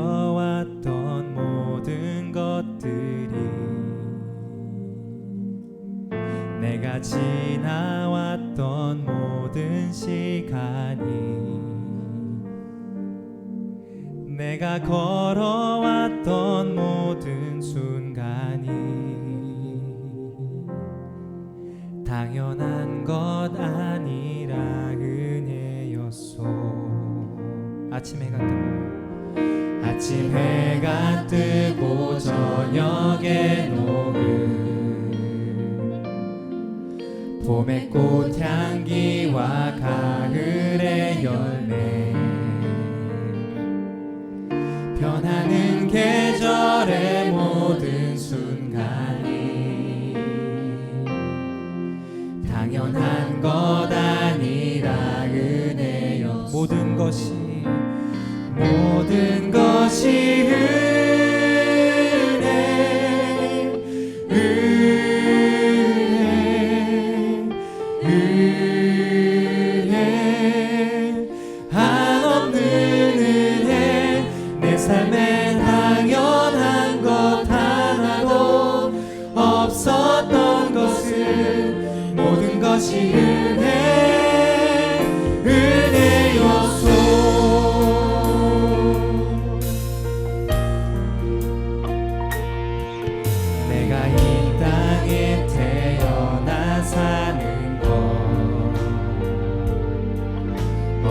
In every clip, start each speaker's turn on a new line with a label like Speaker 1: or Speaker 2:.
Speaker 1: 내가 누려왔던 모든 것들이 내가 지나왔던 모든 시간이 내가 걸어왔던 모든 순간이 당연한 것 아니라 은혜였소. 아침 해가 뜨고 아침 해가 뜨고 저녁에 노을 봄의 꽃향기와 가을의 열매. 변하는 계절의 모든 순간이 당연한 것 아니라 은혜여 모든 것이 모든 것 없었던 것은 모든 것이 은혜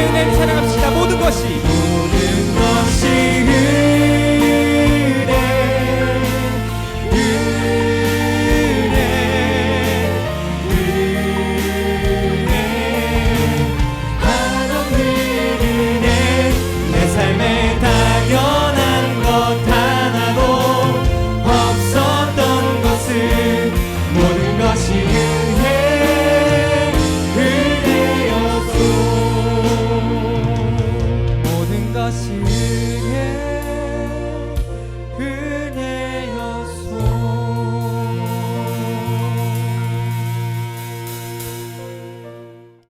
Speaker 1: 주님을 사랑합시다.